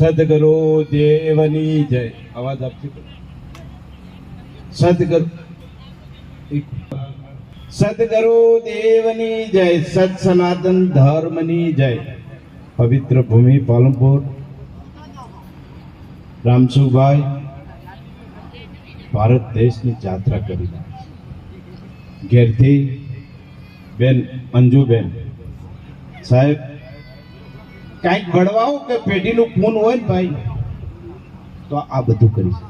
સદગુરુ દેવની જય અવાજ આપજો સદગુરુ સદગુરુ દેવની જય સત સનાતન ધર્મની જય પવિત્ર ભૂમિ પાલનપુર રામસુભાઈ ભારત દેશની યાત્રા કરી ઘેરથી બેન અંજુબેન સાહેબ કાંઈક ઘડવાઓ કે પેઢીનું ખૂન હોય ને ભાઈ, તો આ બધું કરી શકે.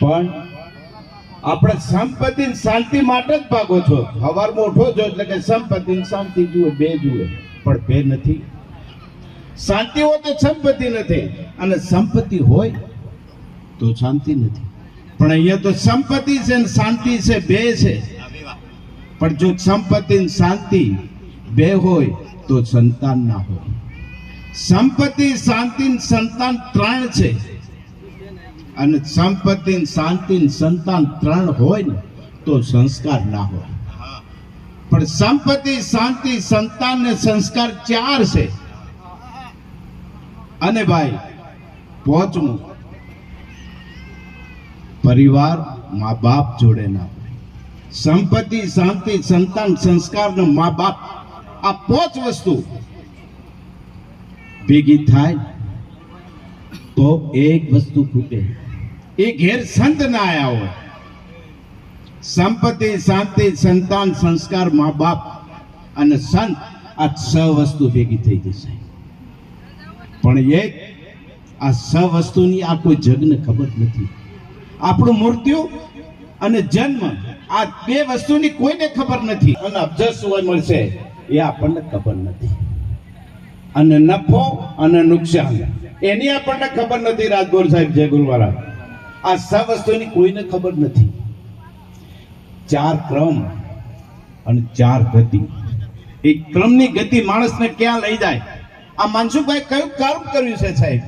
પણ આપણે સંપત્તિ શાંતિ માટે જ ભાગો છો. સવારમાં ઉઠો છો એટલે કે સંપત્તિ શાંતિ જુએ, બે જુએ, પણ બે નથી. શાંતિ હોય તો સંપત્તિ નથી. અને સંપત્તિ હોય તો શાંતિ નથી. પણ અહીંયા તો સંપત્તિ છે ને શાંતિ છે, બે છે. પણ જો સંપત્તિ શાંતિ બે હોય તો સંતાન ના હોય. સંપત્તિ, શાંતિ, સંતાન ત્રણ છે. અને સંપત્તિ, શાંતિ, સંતાન ત્રણ હોય ને, તો સંસ્કાર ના હોય. પણ સંપત્તિ, શાંતિ, સંતાન ને સંસ્કાર ચાર છે. અને ભાઈ પોચમું પરિવાર મા બાપ જોડે ના સંપત્તિ, શાંતિ, સંતાન, સંસ્કાર ને મા બાપ આ પોચ વસ્તુ ભેગી થાય તો એક વસ્તુ ખૂટે. એ ઘેર સંત ના આવ્યા હોય. સંપત્તિ, શાંતિ, સંતાન, સંસ્કાર, મા બાપ અને સંત આ સ વસ્તુ ભેગી થઈ જશે. પણ એક, આ સ વસ્તુની આ કોઈ જગને ખબર નથી. આપણું મૃત્યુ અને જન્મ આ બે વસ્તુની કોઈને ખબર નથી. અને અબજસ હોય મળશે, એ આપણને ખબર નથી. અને નફો અને નુકસાન. એની આપણને ખબર નથી રાજગોર સાહેબ, જય ગુરુવારા. આ સ વસ્તુની કોઈને ખબર નથી. ચાર ક્રમ અને ચાર ગતિ. એ ક્રમની ગતિ માણસને ક્યાં લઈ જાય? આ માનસુખભાઈ કયું કર્મ કર્યું છે સાહેબ?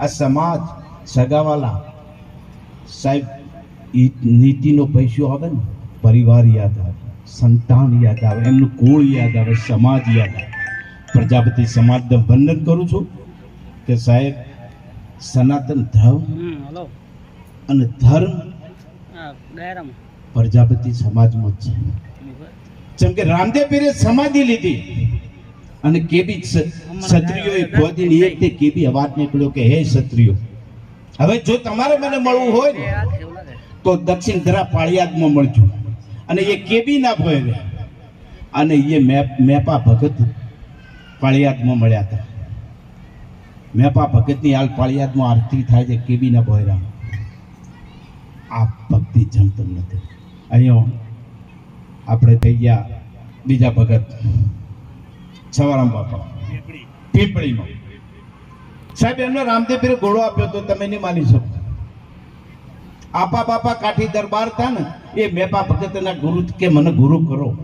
આ સમાજ સગાવાલા. સાહેબ નીતિનો પૈસો આવે ને, પરિવાર યાદ આવે, સંતાન યાદ આવે, એમનું કુળ યાદ આવે, સમાજ યાદ આવે. પ્રજાપતિ સમાજને વંદન કરું છું કે સાહેબ સનાતન ધર્મ અને ધર્મ પ્રજાપતિ સમાજમાં જ છે. જેમ કે રામદેવ પીરે સમાધિ લીધી અને કેબી ક્ષ- ક્ષત્રિયોએ ખોદીને એક તે કેબી અવાજ નીકળ્યો કે હે ક્ષત્રિયો હવે જો તમારે મને મળવું હોય ને તો દક્ષિણ ધરા પાળિયાદમાં મળજો. અને એ કેબી ના ભોયરે અને એ મેપ મેપા ભગત પાળિયાદમાં મળ્યા હતા. મેપા ભગતની હાલ પાળિયાદમાં આરતી થાય છે, કેબીના ભોયરા આ ભક્તિ જમતું નથી. અહીંયા આપણે થઈ ગયા બીજા ભગત. સવારામ બાપા. પીપળીમાં. સાહેબ, એમને રામદેવ ઘોડો આપ્યો તો તમે નહીં માની શકો. આપા બાપા કાઠી દરબાર હતા ને એ મેપા ભગતના ગુરુ કે મને ગુરુ કરો.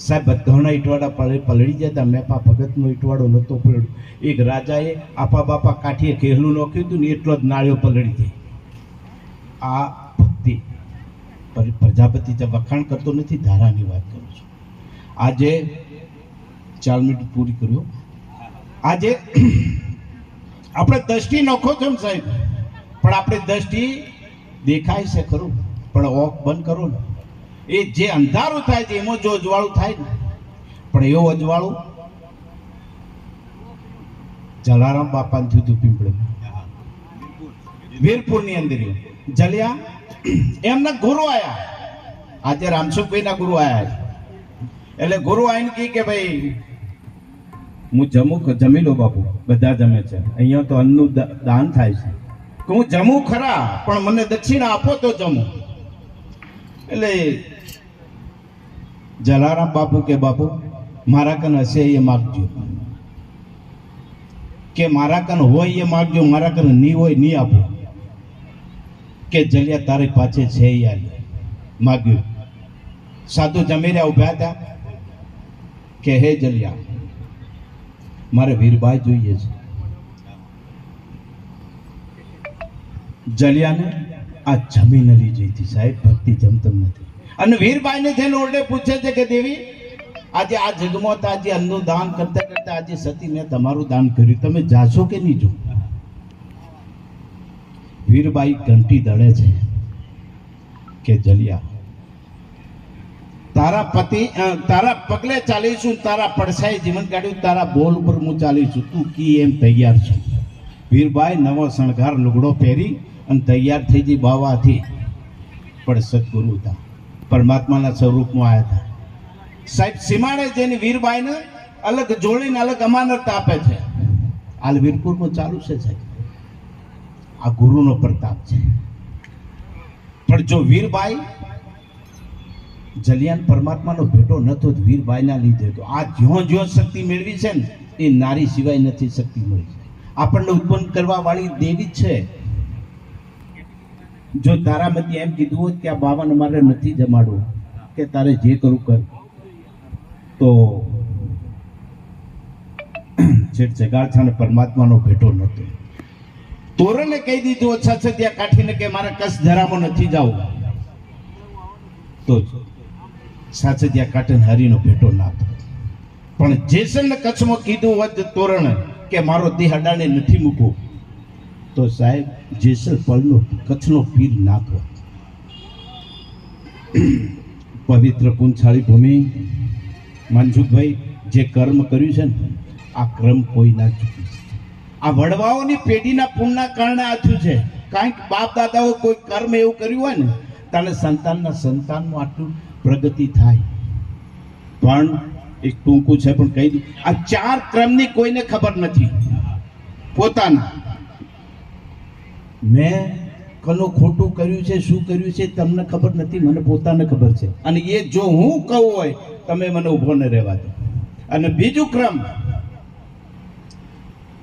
સાહેબ, બધાના ઈટવાડા પલળી જતા મેપા ભગતનો ઈટવાડો નહોતો પડ્યો એક રાજાએ આપા બાપા કાઠીએ કહેલું નાખ્યું હતું ને એટલો જ નાળિયો પલળી જાય આ ભક્તિ પર- પ્રજાપતિ જે વખાણ કરતો નથી, ધારાની વાત કરું છું. આજે ચાર મિનિટ પૂરી કર્યો. આજે આપણે દ્રષ્ટિ નખો છો સાહેબ? પણ આપણે દ્રષ્ટિ દેખાય છે ખરું. પણ ઓફ બંધ કરો ને. એ જે અંધારું થાય છે, એમાં જો અજવાળું થાય ને, પણ એવું અજવાળું જલારામ બાપાને થયું હતું પીંપળે. વીરપુરની અંદર જલ્યા, એમના ગુરુ આયા. આજે રામસુખભાઈના ગુરુ આયા એટલે ગુરુ આવીને કી કે ભાઈ, હું જમું જમી લો બાપુ, બધા જમે છે. અહીંયા તો અન્નનું દાન થાય છે. હું જમું ખરા, પણ મને દક્ષિણા આપો તો જમું. એટલે જલારામ બાપુ કે બાપુ, મારા કન હશે એ માગજો. કે મારા કન હોય એ માગજો, મારા કન નહીં હોય નહીં આપો. કે જલિયા તારી પાસે છે એ આલી. માગ્યું. સાધુ જમી રહ્યા ઊભા હતા. કે હે જલિયા, મારે વીરબાઈ જોઈએ છે. જલિયાને આ જમીન લઈ જઈતી સાહેબ, ભક્તિ જમતમ નથી. અને વીરબાઈને થઈને ઓરડે પૂછે છે કે દેવી, આજે આ જગમાં તો આજે અન્નનું દાન કરતા કરતા આજે સતી મેં તમારું દાન કર્યું. તમે જાશો કે નહીં જો? વીરબાઈ ઘંટી દળે છે કે જલિયા, તારા પતિ તારા પગલે ચાલીશું, તારા પડછાએ જીવન કાઢ્યું, તારા બોલ ઉપર હું ચાલીશું. તું કી એમ તૈયાર છું? વીરબાઈ નવો શણગાર લુગડો પહેરી અને તૈયાર થઈ જઈ બાવાથી. પણ સદગુરુ હતા. પરમાત્માના સ્વરૂપમાં આવ્યા હતા. સાહેબ, સીમાડે જેની વીરબાઈને અલગ જોડીને અલગ અમાનત આપે છે. હાલ વીરપુરમાં ચાલુ છે સાહેબ. આ ગુરુનો પ્રતાપ છે. પણ જો વીરબાઈ જલિયાન પરમાત્માનો ભેટો નતો વીરબાઈના લીધે તો આ જ્યો જ્યો શક્તિ મેળવી છે ને, એ નારી સિવાય નથી શક્તિ મળી. આપણને ઉત્પન્ન કરવા વાળી દેવી છે. જો તારામતી એમ કીધું હોત કે આ બાવાને મારે નથી જમાડવું, કે તારે જે કરવું કર. તો છેક જગાડછાને પરમાત્માનો ભેટો નહોતો. તોરણે કહી દીધું, ઓછા છે ત્યાં કાઠીને કે મારે કચ્છ ધરામાં નથી જવું તો સાચદિયા કાટન હરીનો ભેટો ના પણ જેસલને કચ્છમાં કીધું હોત તોરણ કે મારો દેહ અડાણે નથી મૂકવો. તો સાહેબ જેસલ પલનો કચ્છનો પીર નાખો. પવિત્ર કુંછાળી ભૂમિ. મનસુખભાઈ, જે કર્મ કર્યું છે ને, આ ક્રમ કોઈ ના ચૂકી આ વડવાઓની પેઢીના પુણના કારણે આ થયું છે. કારણ કે બાપ દાદાઓ કોઈ કર્મ એવું કર્યું હોય ને, તાને સંતાનના સંતાનનું આટલું પ્રગતિ થાય. પણ એક ટૂંકું છે, પણ કહી દઉં, આ ચાર ક્રમની કોઈને ખબર નથી. પોતાના. મેં કનું ખોટું કર્યું છે, શું કર્યું છે, તમને ખબર નથી, મને પોતાને ખબર છે. અને એ જો હું કહું હોય, તમે મને ઊભો ન રહેવા દો. અને બીજું ક્રમ,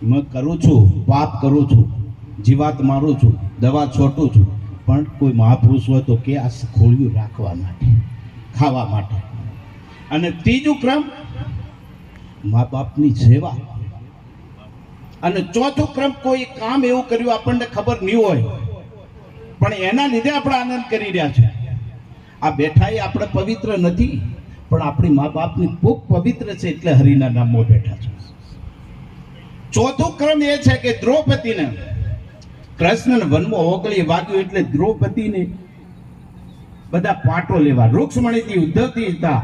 મેં કરું છું, પાપ કરું છું, જીવાત મારું છું, દવા છોટું છું, પણ કોઈ મહાપુરુષ હોય તો કે આ ખોળિયું રાખવા માટે, ખાવા માટે. અને ત્રીજું ક્રમ, મા બાપની સેવા અને ચોથો ક્રમ કોઈ કામ એવું કર્યું આપણને ખબર નહીં હોય. પણ એના લીધે આપણે આનંદ કરી રહ્યા છે. આ બેઠા એ આપણે પવિત્ર નથી, પણ આપણી મા બાપની ભૂખ પવિત્ર છે એટલે હરિના નામમાં બેઠા છે. ચોથો ક્રમ એ છે કે દ્રૌપદીને, કૃષ્ણને વનમાં ઓગળી વાગ્યું એટલે દ્રૌપદીને બધા પાટો લેવા. રૂક્ષ્મણીથી ઉદ્ધવથી હતા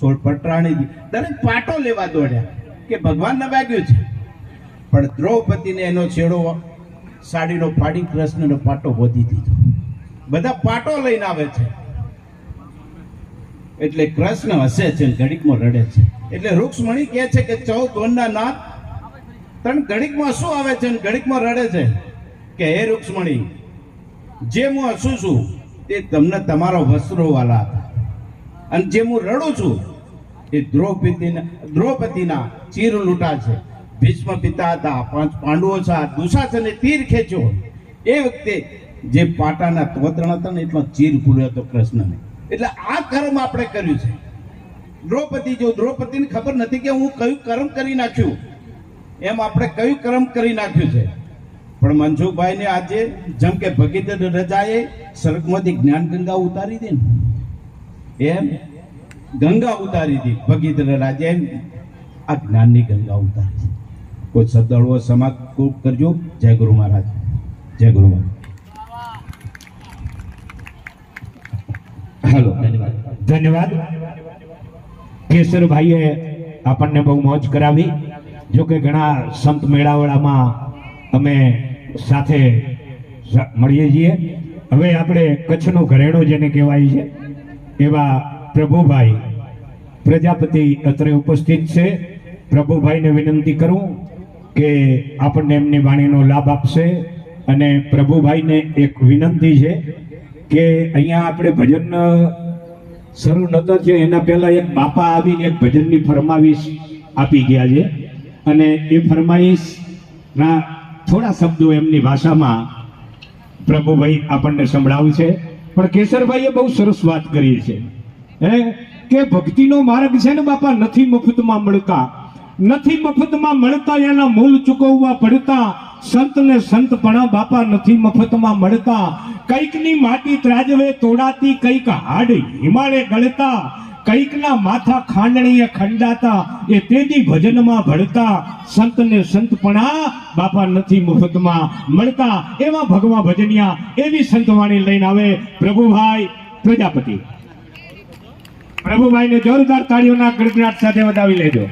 સોળ પટરાણીથી દરેક પાટો લેવા દોડ્યા કે ભગવાનને વાગ્યું છે. પણ દ્રૌપદીને એનો છેડો સાડીનો ફાડી કૃષ્ણનો પાટો વધી દીધો. બધા પાટો લઈને આવે છે. એટલે કૃષ્ણ હસે છે ઘડીકમાં રડે છે. એટલે રૂક્ષમણી કહે છે કે ચૌદ વનના નાથ તણ ઘડીકમાં શું આવે છે ને ઘડીકમાં રડે છે? કે હે રૂક્ષમણી, જે હું હસું છું, તે તમને તમારો વસ્ત્રોવાલા હતા. અને જે હું રડું છું એ દ્રૌપદીના દ્રૌપદીના ચીર લૂંટા છે. ભીષ્મ પિતા હતા, પાંચ પાંડવો છે દુશાસને તીર ખેંચ્યો. એ વખતે જે પાટાના તોતરણ હતા ને, એટલો ચીર ફૂલ્યો હતો કૃષ્ણને. એટલે આ કર્મ આપણે કર્યું છે. દ્રૌપદી, જો દ્રૌપદીને ખબર નથી કે હું કયું કર્મ કરી નાખ્યું, એમ આપણે કયું કર્મ કરી નાખ્યું છે. પણ મનસુખભાઈને આજે જેમ કે ભગીરથ રજાએ સ્વર્ગમાંથી જ્ઞાન ગંગા ઉતારી દે ને. એમ ગંગા ઉતારી હતી ભગીરથ રાજા એમ આ જ્ઞાનની ગંગા ઉતારી છે કોઈ શબ્દ હળવો સમાપ્ત કરજો. જય ગુરુ મહારાજ. જય ગુરુ મહારાજ. હાલો. ધન્યવાદ. કેશરભાઈએ આપણને બહુ મોજ કરાવી. જો કે ઘણા સંત મેળાવડામાં અમે સાથે મળીએ છીએ. હવે આપણે કચ્છનો ઘરેણો જેને કહેવાય છે એવા પ્રભુભાઈ. પ્રજાપતિ અત્રે ઉપસ્થિત છે. પ્રભુભાઈને વિનંતી કરું કે આપણને એમની વાણીનો લાભ આપશે. અને પ્રભુભાઈને એક વિનંતી છે કે અહીંયા આપણે ભજન શરૂ નતા છે એના પહેલાં એક બાપા આવીને એક ભજનની ફરમાવીશ આપી ગયા છે. અને એ ફરમાઈશના થોડા શબ્દો એમની ભાષામાં પ્રભુભાઈ આપણને સંભળાવશે પણ કેસરભાઈએ બહુ સરસ વાત કરી છે. હે? કે ભક્તિનો માર્ગ છે ને બાપા, નથી મફતમાં મળતા. નથી મફતમાં મળતા, એના મૂલ ચૂકવવા પડતા સંત ને સંતપણા બાપા નથી મફતમાં મળતા. કઈકની માટી ત્રાજવે, તોડાતી, કંઈક હાડ હિમાળે ગળતા, કઈકના માથા ખાંડણીએ ખંડાતા, એ તેજી ભજનમાં ભળતા. સંતને સંતપણા બાપા નથી મફતમાં મળતા. એવા ભગવા ભજનિયા, એવી સંતવાણી લઈને આવે પ્રભુભાઈ પ્રજાપતિ. પ્રભુભાઈને જોરદાર તાળીઓના ગડગડાટ સાથે વધાવી લેજો.